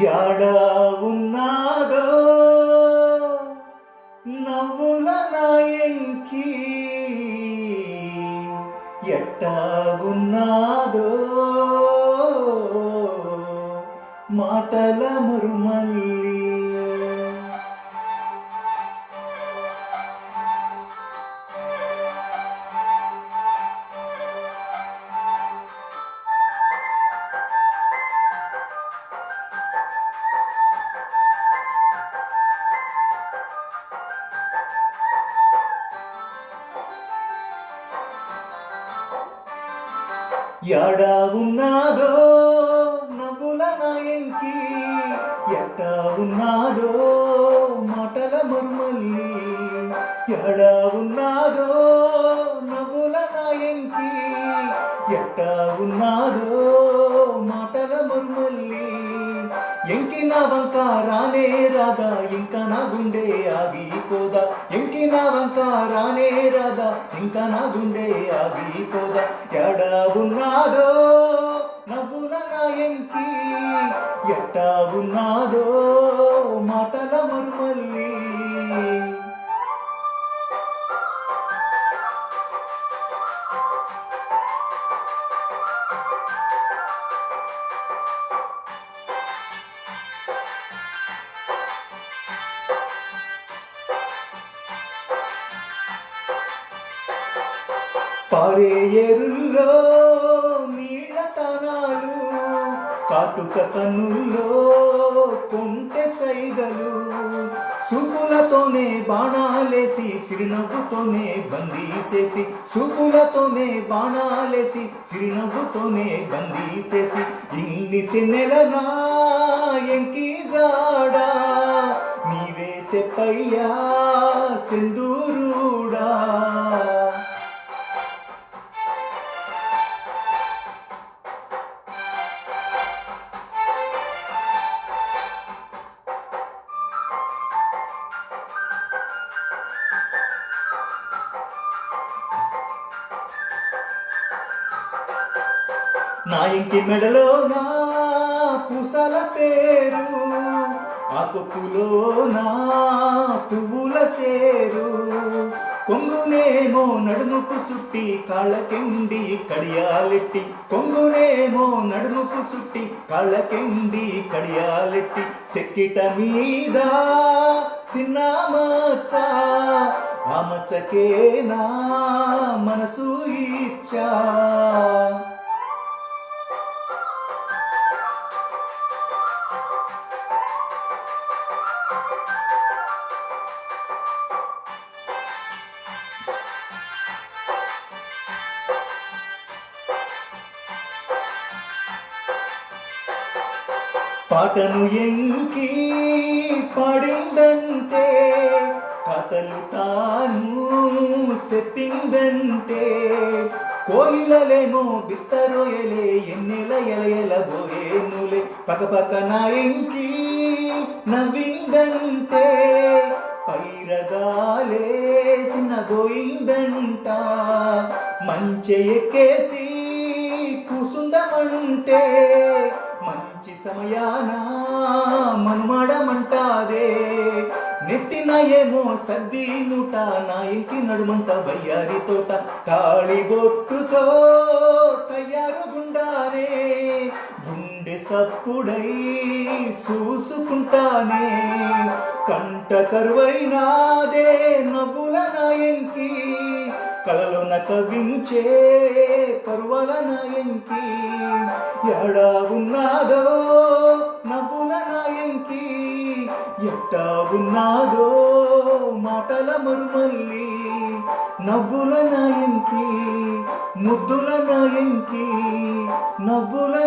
యాడా ఉన్నాదో నవ్వుల నాయంకి ఎట్టా ఉన్నాదో మాటల మరుమల్లి యాడా ఉన్నాదో నవ్వుల నాయంకి ఎట్టా ఉన్నాదో మాటల మరుమల్లి యాడా ఉన్నాదో నవ్వుల నాయంకి ఎట్టా ఉన్నాదో మాటల మరుమల్లి. ఎంకి నా వంక రానే రాదా ఇంకా నా గుండె ఆగిపోదా ఎంకి నా వంక రానే రాదా ఇంకా నా గుండె ఆగిపోదా ఎడా ఉన్నాదో నవ్వున నా ఎంకి. ఎట్టా ఉన్నాదో పారే ఎరుల్లో నీళ్ళ కాటుక కన్నుల్లో కొంటె సైగలు. సూపులతోనే బాణాలేసి సిరినవ్వుతోనే బందీసేసి సూపులతోనే బాణాలేసి సిరినవ్వుతోనే బందీసేసి ఇన్ని సెన్నెలనా ఎంకి జాడా? నీవే సెప్పయ్యా సింధూరుడా? నా ఇంటి మెడలో నా పూసల పేరు ఆ కొప్పులో నా పువ్వుల సేరు. కొంగునేమో నడుముకు సుట్టి కాళ్ళకెండి కడియాలెట్టి కొంగునేమో నడుముకు సుట్టి కాళ్ళకెండి కడియాలెట్టి సెక్కిట మీద చిన్న మచ్చ ఆ మచ్చకే నా మనసు ఇచ్చా. పాటను ఎంకి పాడిందంటే కథలు తాను చెప్పిందంటే కోయిలలేమో బిత్తరోయలే ఎన్నెల ఎల ఎల బోయేనులే పక పక నా ఎంకి నవ్విందంటే పైరగాలేసిన గోయిందంట మంచె ఎక్కేసి కూసుందమంటే సమయాన? మనుమాడమంటాదే. నెత్తిన ఏమో సద్ది నూట నా ఇంటి నడుమంత బయ్యారి తోట తాళిగొట్టుతో తయారు గుండారే. గుండె సప్పుడై చూసుకుంటానే. కంట కరువైనాదే నవ్వుల నాయంకి కలలోన కవించే పరువల నాయంకి ఎడా ఉన్నాదో బాగున్నాదో మాటల మరుమల్లి నవ్వుల నాయంకి ముద్దుల నాయంకి నవ్వుల